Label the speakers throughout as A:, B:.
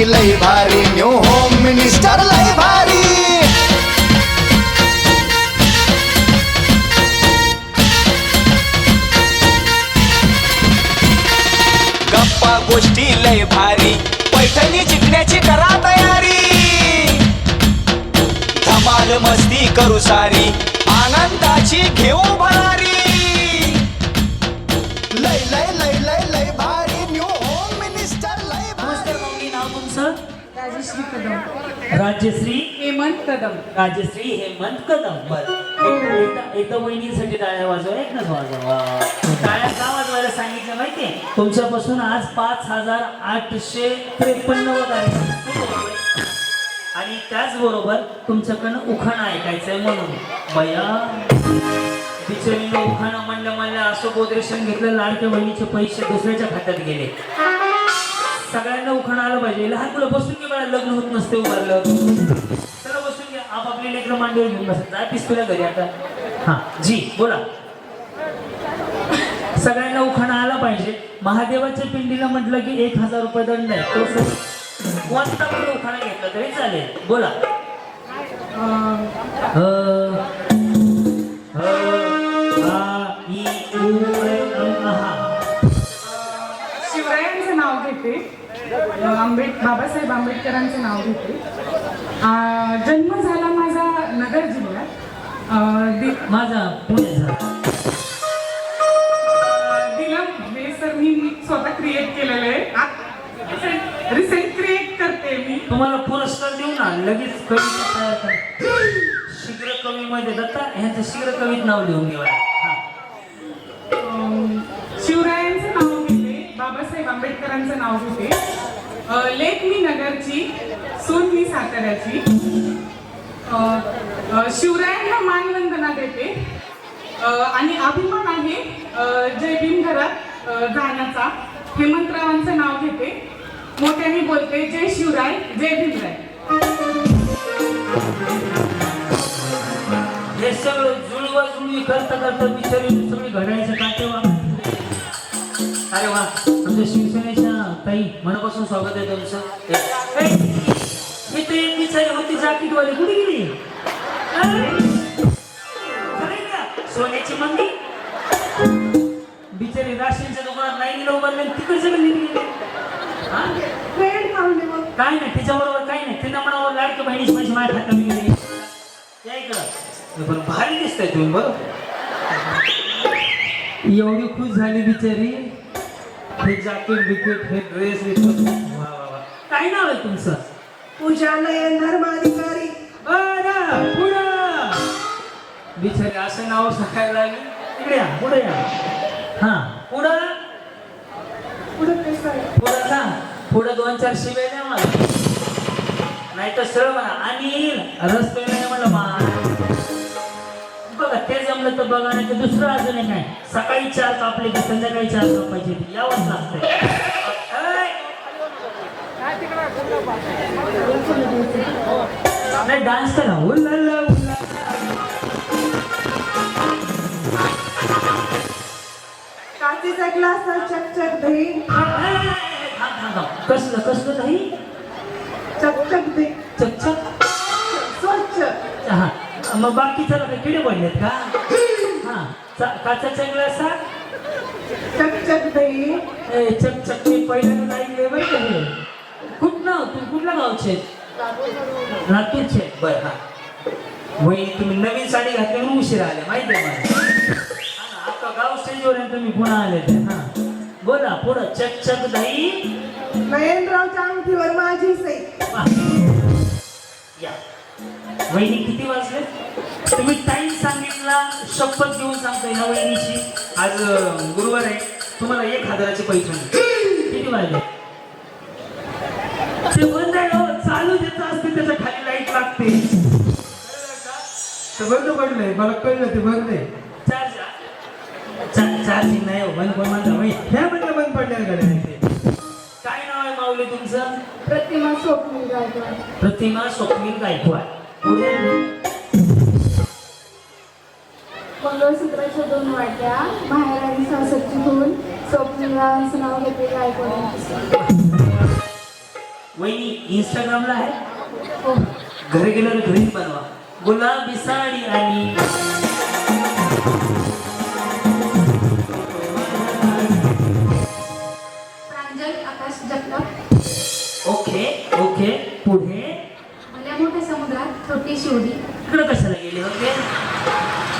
A: भारी लय भारी न्यू होम मिनिस्टर लय भारी.
B: गप्पा गोष्टी लय भारी पैठणी जिंकण्याची करा तयारी. धमाल मस्ती करू सारी आनंदाची घेऊ
C: राजश्री हेमंत कदम
D: राजश्री हेमंत कदम बर. एकदा वहिनीसाठी टाळ्या वाजवा एकच वाजवा. टाळ्या का वाजवायला सांगितलं माहितीये? तुमच्यापासून आज पाच हजार आठशे त्रेपन्न आणि त्याचबरोबर तुमच्याकडनं उखाणं ऐकायचंय म्हणून. बया बिचारीनं उखाणं म्हणलं म्हणलं असं गोदरेशन घेतलं लाडक्या बहिणीचे पैसे दुसऱ्याच्या खात्यात गेले. सगळ्यांना उखाणं आलं पाहिजे. लहान मुलं बसून वेळा लग्न होत नसते उभारलं. चला बसून घ्या आपापली लेकरं मांडीवर घेऊन बसा. जा पिस्तुल्या घरी आता. हा जी बोला. सगळ्यांना उखाणा आला पाहिजे. महादेवाच्या पिंडीला म्हटलं की एक हजार रुपये दंड आहे. तो कोणता पण उखाणा घेतला तरी चालेल. बोला.
C: शिवरायांचं नाव घेते. आंबेड बाबासाहेब आंबेडकरांचं नाव घेते. जन्म झाला माझा नगर जिल्ह्यात.
D: माझा
C: दिलं हे सर मी स्वतः क्रिएट केलेलं आहे. रिसेंट क्रिएट करते मी.
D: तुम्हाला पुरस्कार देऊ ना लगेच कविता तयार कर. शीघ्र कवी मध्ये दत्ता ह्यांचं शीघ्र कवीत नाव लिहून घेवा हा.
C: आंबेडकरांचं नाव घेते लेख मी नगरची सून मी साताऱ्याची. शिवरायांना मानवंदना देते. आणि अभिमान आहे जय भीम घरात अं, गाण्याचा हेमंतरावांचं नाव घेते. मोठ्याने बोलते जय शिवराय जय भीमराय.
D: हे सगळं जुळवा जुळवी करता करता बिचारी सगळी घड्याळाच्या काटे वा अरे वा. ताई मनापासून स्वागत आहे तुमचं. ते एक बिचारी होती जाकीटवाली. कुठे गेली? सोन्याची मंदी बिचारी राशींच्या दुकानात नाही गेलं उभारले तिकडे सगळं निघली? काय नाही तिच्याबरोबर काय नाही. तिनं म्हणावं लाडके बहिणीची पैसे माझ्या खात्यात गेले. या इकडं. पण भारी दिसतंय तुम्ही बरं. एवढी खुश झाली बिचारी. हे जॅकेट बिकेट हे ड्रेस काय नाव आहे तुमचं?
E: पूजा नयन धर्माधिकारी.
D: बरं, पुढं. बिचारी असं नाव सांगायला लागली. इकडे या पुढे या. हा. पुढं?
E: पुढे
D: पुढं का पुढं दोन चार शिवे द्या मला. नाही तर सरळ म्हणा. आणि रस्ते ते जमलं तर बघा नाही तर दुसरं अजून एक आहे. सकाळी चार कापले की संध्याकाळी चार कापायचे. यावंच लागतंय! नाही डान्स करा उल्ला उल्ला
E: काचेचा ग्लास चकचक दही.
D: कसलं कसलं काही
E: चकचक दही.
D: चकचक
E: स्वच्छ.
D: हा. मग बाकीचं काही किडे पडलेत का? हा. चा- काचाच्या ग्लासात
E: चकचक दही
D: ए, चक चक मी पहिल्यांदा ऐकले बरं का हे. कुठलं तू कुठल्या गावचे लातूरचे बर हा. वहिनी तुम्ही नवीन साडी घातली म्हणून उशिरा आले माहिती आहे मला. आता गाव स्टेजवर आहे तुम्ही पुन्हा आले ते हा. बोला पुढं चक चक दही
E: नयनरावच्या अंगठीवर माझी सई.
D: वा. या. वहिनी किती वाजले? तुम्ही टाइम सांगितला शपथ घेऊन सांगतोय ह्या वहिनीची. आज गुरुवार आहे. तुम्हाला एक हजाराचे पैसे किती वाजले? ते बंद आहे हो, चालू ज्याचं असते त्याच्याखाली लाइट लागते.
F: ते बंद पडलंय मला कळलं ते बंद आहे.
D: चार्ज चार्जिंग नाही हो बंद कोण माझा होय.
F: म्हणलं बंद पडल्या गाड्या
D: काय नाव आहे माऊली तुमचं?
G: प्रतिमा स्वप्नील गायकवाड.
D: प्रतिमा स्वप्नील गायकवाड.
G: मंगळसूत्राच्या दोन वाट्या बाहेर आणि सासरची होऊन स्वप्नीलाचं नाव घेते गायकवाड
D: वहिनी इंस्टाग्रामला आहे?
G: हो.
D: घरी गेल्यावर घरीच बनवा. गुलाबी साडी आणि ओके ओके. पुढे?
G: मोठ्या समुद्रात छोटी शिवडी.
D: इकडं कशाला गेले होते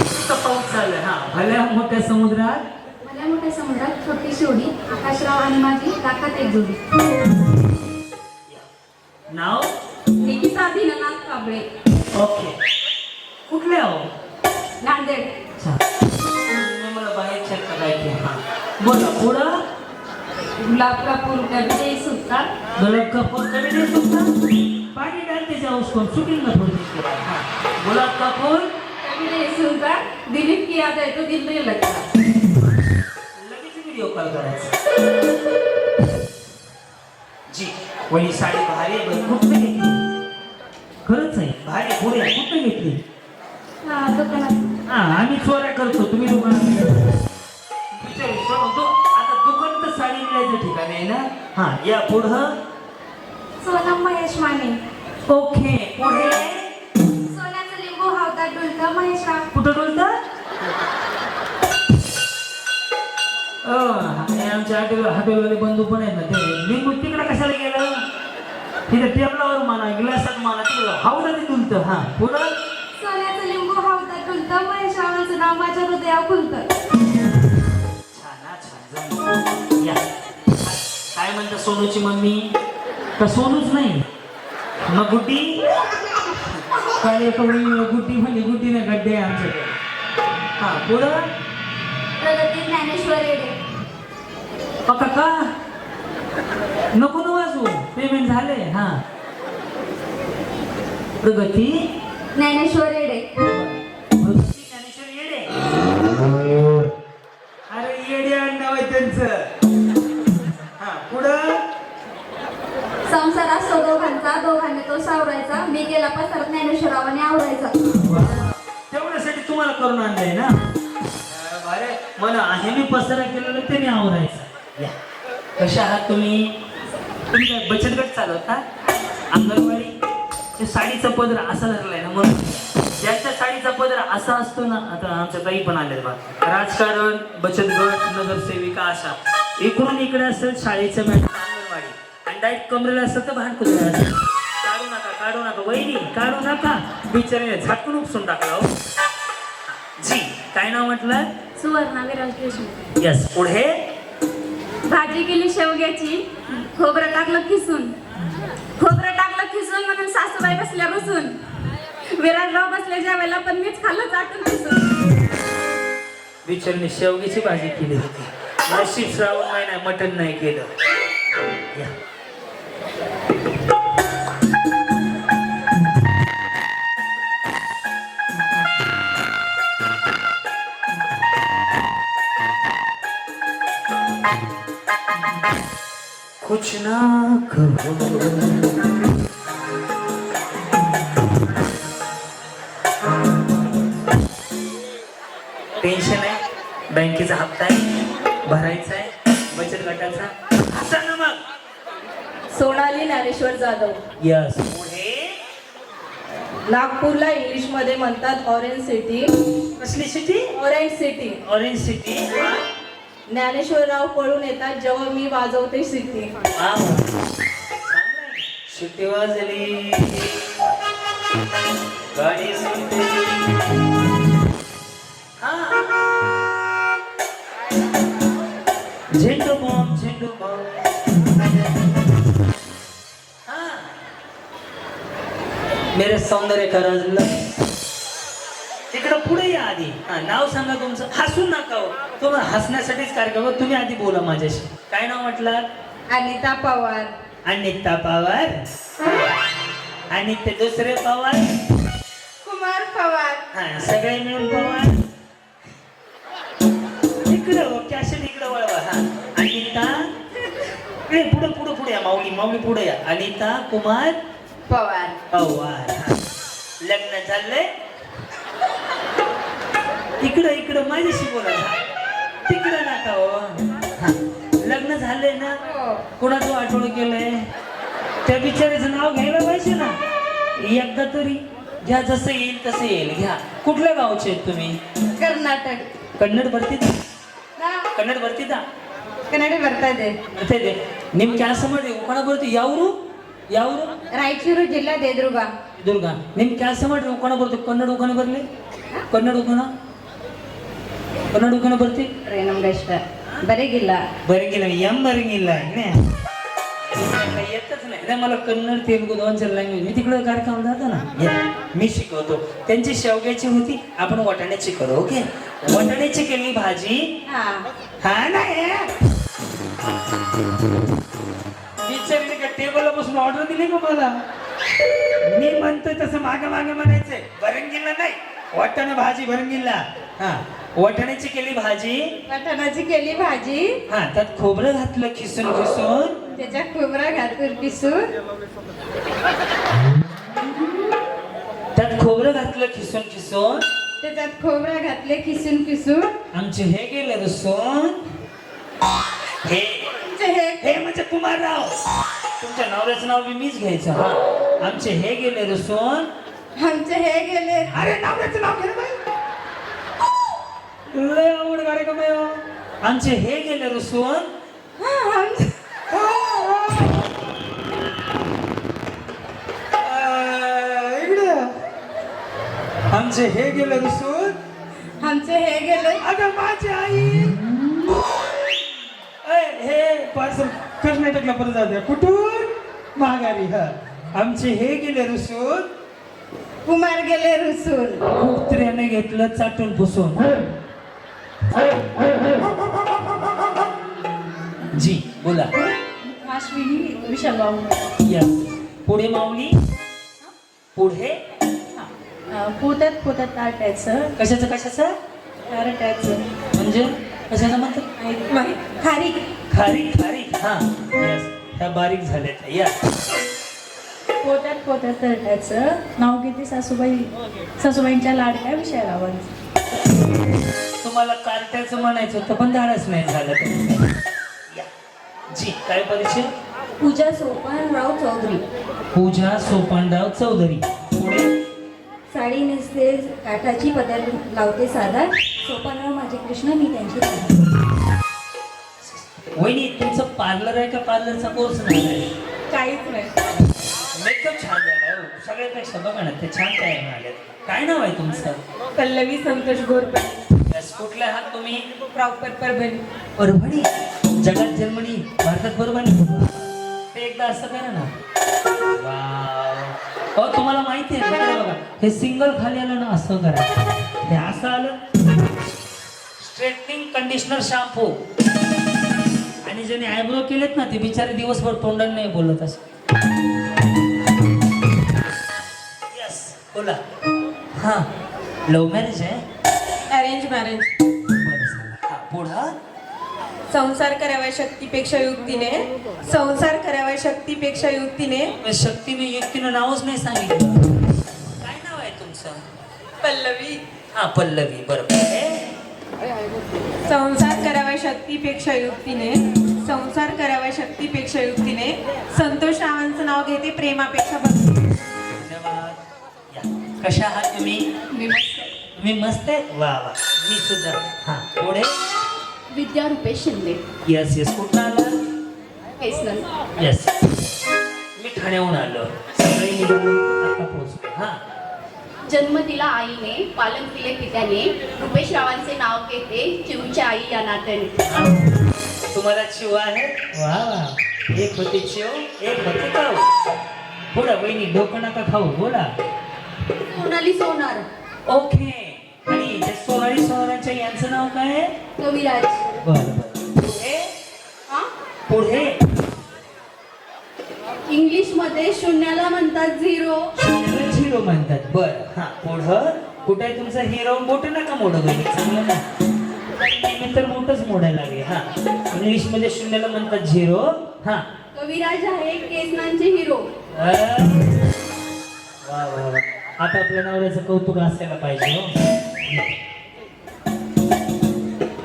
D: इतकं पाऊस हा भल्या मोठ्या समुद्रात.
G: भल्या मोठ्या समुद्रात छोटी शिवडी आकाशराव आणि माझी लाखात एक जोडी.
D: नाव?
G: निकिता दीननाथ कांबळे.
D: ओके. कुठले आहो
G: नांदेड.
D: अच्छा. मला बाहेर चेक करायचे हा. बोला पुढं?
G: गुलाब का फूल कभी सुटका
D: गलत का फोन कभी नहीं सुनता पानी थोड़ी देर के बाद हाँ. गुलाब का फूल
G: सुनता दिलीप की याद है तो दिल नहीं लगता
D: लगेच व्हिडिओ कॉल करायचा. जी वही साडी भारी आहे कुठे घेतली? खरंच आहे. भारी पुढे. कुठे घेतली?
G: हा दुकानात.
D: हा आम्ही चोऱ्या करतो तुम्ही दुकानात आता दुकान तर साडी मिळायचं ठिकाण आहे ना? हा या पुढं.
G: सोनम महेश माने.
D: ओके पुढे?
G: सोन्याचं लिंबू हावतात डुलतं महेश
D: कुठं डोलता? आमच्या हॉटेल हॉटेलवाले बंधू पण आहेत ना ते लिंबू तिकडं कशाला गेलं? तिथे टेबलावर माना ग्लासात माना तिकडं हावला ते तुलतं हा पुढं?
G: सोन्याचं लिंबू हावतात डुलतं महेश रावांचं नाव माझ्या हृदयावर खुलतं
D: छान छान जमलं. या. काय म्हणता सोनूची मम्मी? का सोनूच नाही? मग गुड्डी काल एका वेळी गुड्डी म्हणजे गुड्डी नाही गड्डे आमच्याकडे हा पुढं?
G: प्रगती ज्ञानेश्वर येडे.
D: अ, काका नको ना वाजू पेमेंट झाले. हा. प्रगती?
G: ज्ञानेश्वर येडे.
D: प्रगती ज्ञानेश्वर येडे.
F: अरे येडे आहे त्यांचं.
G: दोघांचा दोघांनी तो सावरायचा. मी गेला पसार ज्ञानेश्वरावाने आवडायचा
D: तेवढ्यासाठी तुम्हाला करून आणलंय ना? अरे मला आहे मी पसारा केलेलं ते मी आवरायचं. या. कशा आहात तुम्ही? तुम्ही काय बचत गट चालवता? अंगणवाडी? ते साडीचा पदर असा धरलाय ना म्हणून. ज्यांच्या साडीचा पदर असा असतो ना आता आमच्या ताई पण आले बा. राजकारण बचत गट नगरसेविका अशा. इकडून इकडे असेल शाळेचं मॅट डायरेक्ट कमरेला भांड कुत्रा असेल. काढू नका काढू नका. वहिनी काढू नका. बिचारीने झाकून उपसून टाकला हो. जी काय नाव म्हटलं?
G: सुवर्णा विराज देशमुख.
D: यस पुढे?
G: भाजी केली शेवग्याची खोबरं टाकलं खिसून खोबरं टाकलं खिसून म्हणून सासूबाई बसल्या बसून. विराजराव बसले जेवायला पण मीच खाल्लं चाटून खिसून
D: बिचारीने शेवग्याची भाजी केली होती. नशीब श्रावण महिना मटण नाही केलं. या. कुछ ना कहो। टेन्शन आहे बँकेचा हप्ता आहे भरायचा आहे बचत गटाचा. ना मग
H: सोनाली ज्ञानेश्वर जाधव.
D: यस पुढे?
H: नागपूरला इंग्लिशमध्ये म्हणतात ऑरेंज सिटी
D: कसली city
H: orange city
D: orange city
H: Dnyaneshwarrao पळून येतात जेव्हा मी वाजवते सिटी
D: शिट्टी वाजली. गाडी सुटली. हा. झेंडू बॉम्ब झेंडू बॉम्ब हा. मेरे सौंदर्य करजलं तिकडं आधी. हा नाव सांगा तुमचं. हसू नका हो. तुम्हाला हसण्यासाठीच कार्यक्रम आहे. तुम्ही आधी बोला माझ्याशी. काय नाव म्हटलं?
H: अनिता पवार.
D: अनिता पवार? आणि ते दुसरे पवार?
G: कुमार पवार.
D: हा सगळे मिळून पवार? इकडं हो कॅशेट इकडं वळवा. हा अनिता? ए पुढं पुढं पुढे या माऊली माऊली पुढे या. अनिता कुमार?
G: पवार.
D: पवार. लग्न झालंय? इकडं इकडं माझ्याशी बोला हा. तिकडं नका हो हा. लग्न झालंय ना कोणाचं आठवण केलंय त्या बिचाऱ्याचं नाव घ्यायला पाहिजे ना एकदा तरी घ्या जसं येईल तसं येईल घ्या कुठल्या गावचे आहेत तुम्ही
G: कर्नाटक
D: कन्नड ಬರ್ತಿದ್ದ ಕನ್ನಡ ಬರ್ತಿದ್ದ
G: ಕನ್ನಡ ಬರ್ತಾ ಇದೆ
D: ಬರ್ತಾ ಇದೆ ನಿಮ್ ಕೆಲಸ ಮಾಡಿ ಉಕಣ ಬರ್ತಿ ಯಾವ್ರು ಯಾವ್ರು
G: ರಾಯಚೂರು ಜಿಲ್ಲಾ ದೇದ್ರುಗ
D: ದುರ್ಗ ನಿಮ್ ಕೆಲಸ ಮಾಡ್ರಿ ಉಕಣ ಬರ್ತಿ ಕನ್ನಡ ಉಕಣ ಬರ್ಲಿ ಕನ್ನಡ ಉಕಣ ಕನ್ನಡ ಹುಡುಗನ ಬರ್ತಿ?
G: ರೀ ನಮ್ಗೆ ಇಷ್ಟ. ಬರೀಗಿಲ್ಲ.
D: ಬರಂಗಿಲ್ಲ ಎಂ ಬರಂಗಿಲ್ಲ ಇನ್ನೇ येतच मला कन्नड तेलुगू लँग्वेज मी जातो ना मी शिकवतो त्यांची शेवग्याची होती आपण वाटाण्याची करू ओके वाटाण्याची केली भाजी
G: हा
D: नाही का टेबल बसून ऑर्डर दिली का मला मी म्हणतोय तसं मागे मागे म्हणायचंय भरंगिल्ला नाही वाटाणा भाजी भरंगिल्ला हा वाटाण्याची केली भाजी?
G: वाटाणाची केली भाजी.
D: हा त्यात खोबरं घातलं खिसून खिसून.
G: त्याच्यात खोबरा घातून पिसून
D: त्यात खोबरं घातलं खिसून खिसून.
G: त्याच्यात खोबरा घातले किसून किसून
D: आमचे हे गेले रसून. हे.
G: हे.
D: हे म्हणजे कुमारराव. तुमच्या नवऱ्याचं नाव बी मीच घ्यायचं हा. आमचे हे गेले रसून.
G: आमचे हे गेले.
D: अरे नवऱ्याचं नाव घे रे बाई. लय आवड कार्यक्रम आहे हो. आमचे हे गेले रसून
G: हा, आमचे-
D: हे गेले रसून
G: आमचे हे गेले.
D: अगं माझी आई. अय, हे पार्सल कर्नाटकला परत द्या. कुठून? माघारी हा. आमचे हे गेले रुसून
G: कुमार गेले रुसून
D: कुत्र्याने घेतलं चाटून पुसून. जी बोला.
G: अश्विनी विशाल
D: या. पुढे माऊली? पुढे?
G: पोतात पोतात टाटायचं
D: कशाचं कशाचं?
G: टाटायचं
D: म्हणजे? कशाचं म्हणतात
G: खारी.
D: खारी खारी. हा. ह्या बारीक झाल्यात. या.
G: पोतात पोतात टाटायचं नाव घेते सासूबाई? सासूबाईंच्या लाडक्या विषय लावायचं
D: तुम्हाला कार्ट्याचं म्हणायचं होतं पण धाडच नाही झालं. या. जी काय परिचय
G: पूजा सोपानराव चौधरी
D: पूजा सोपानराव चौधरी पुढे
G: साडी नेसते काठाची पदर लावते साधा सोपानराव माझे कृष्ण मी त्यांची राधा.
D: वहिनी तुमचं पार्लर आहे का पार्लरचा कोर्स नाही आहे?
G: काहीच नाही
D: मेकअप छान झाला हो. सगळ्यापेक्षा बघा ना ते छान काय म्हणाले काय नाव आहे तुमचं
G: पल्लवी संतोष
D: Yes, कुठले आहात तुम्ही?
G: प्रॉपर परभणी.
D: परभणी जगात जर्मनी भारतात परभणी. ते एकदा असं करा ना. वाव. तुम्हाला माहिती आहे बघा हे सिंगल खाली आलं ना असं करा. हे असं आलं. स्ट्रेटनिंग कंडिशनर शॅम्पू आणि ज्याने आयब्रो केलेत ना ते बिचारे दिवसभर तोंडाने नाही बोलत असं. यस बोला. हां. लव्ह मॅरेज आहे?
I: अरेंज मॅरेज
D: बरं हां पुढं?
I: संसार कराव्या शक्तीपेक्षा युक्तीने. संसार कराव्या शक्तीपेक्षा युक्तीने.
D: शक्तीने युक्तीनं नावच नाही सांगितलं. काय नाव आहे तुमचं?
I: पल्लवी.
D: हा पल्लवी. बरोबर हे?
I: संसार कराव्या शक्तीपेक्षा युक्तीने. संसार कराव्या शक्तीपेक्षा युक्तीने. संतोष रावांचं नाव घेते प्रेमापेक्षा भक्ती
D: धन्यवाद. या. कशा आहात तुम्ही? तुम्ही मस्त आहे? वा वा. मी सुद्धा. हा पुढे
G: विद्या रुपेश शिंदे.
D: येस येस कुठं आला?
G: केसनल
D: येस मी ठाण्याहून आलो. सगळे निघून आता पोहोचलो. हा.
J: जन्म दिला आईने पालन केले पित्याने. रुपेश रावांचे नाव घेते चिवच्या आई या नात्याने.
D: तुम्हाला चिव आहे? वा वा. एक होती चिव एक होती खाऊ बोला वहिनी डोकं नका खाऊ. बोला.
J: सोनाली सोनार.
D: ओके सोनाली सोनारांच्या यांचं नाव काय
J: कविराज.
D: बरं बरं. पुढे?
J: हा?
D: पुढे?
J: इंग्लिशमध्ये शून्याला म्हणतात झिरो.
D: शून्याला झिरो म्हणतात. बर हा पुढं? कुठे आहे तुमचा हिरो? बोट नका मोडं बहिणी चांगलं ना? मी तर मोठंच मोडायला लागले. हा इंग्लिशमध्ये शून्याला म्हणतात झिरो. हा.
G: कविराज आहे केसनांचे हिरो.
D: वा वा वा. आता आपल्या नवऱ्याचं कौतुक असायला पाहिजे हा.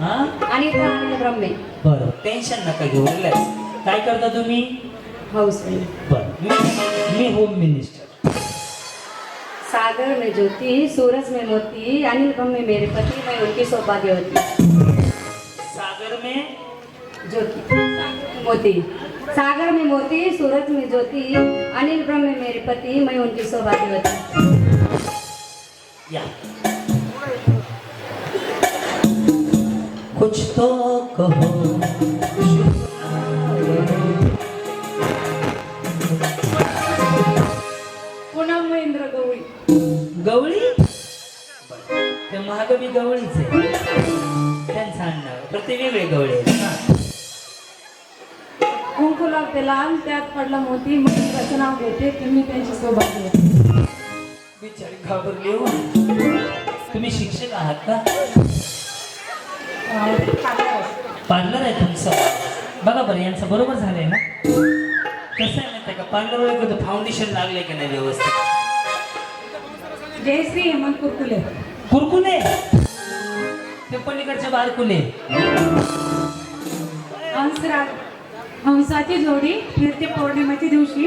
G: आणि अनिल ब्रह्मे
D: बरं टेन्शन नका घेऊ रिलॅक्स काय करता तुम्ही?
G: हाऊस
D: बरं मी मी होम मिनिस्टर
G: सागर में ज्योति सूरज में मोती अनिल ब्रह्मे मेरे पति मैं उनकी सौभाग्यवती.
D: सागर में?
G: ज्योति. मोती. सागर में मोती सूरज में ज्योति अनिल ब्रह्मे मेरे पति मैं उनकी सौभाग्यवती.
D: या. कुछ तो कहो।
G: पुन्हा महेंद्र गवळी.
D: गवळी? ते महागवी गवळीच आहे. त्यांचं आणणार. प्रति वेगळे गवळी.
G: कुंकू लागते लाल त्यात पडला मोती. म्हणून त्याचं नाव घेते तुम्ही त्यांची सौभाग्यवती
D: बिचारी घाबरली हो. तुम्ही शिक्षक आहात का? पार्लर आहे तुमचं. बघा बरं यांचं बरोबर झालंय ना? कसं आहे माहिती का? पार्लर फाउंडेशन लागले की नाही व्यवस्थित?
G: जयश्री हेमंत कुरकुले.
D: कुरकुले? ते पलीकडचे बारकुले.
G: हंसराज हंसाची जोडी फिरते पौर्णिमेच्या दिवशी.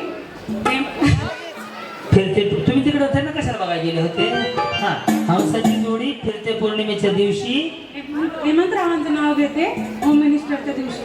D: फिरते तुम्ही तिकडे होते ना? कशाला बघायला गेले होते? हा. हंसाची जोडी फिरते पौर्णिमेच्या दिवशी.
G: हेमंतरावांचं नाव घेते होम मिनिस्टरच्या दिवशी.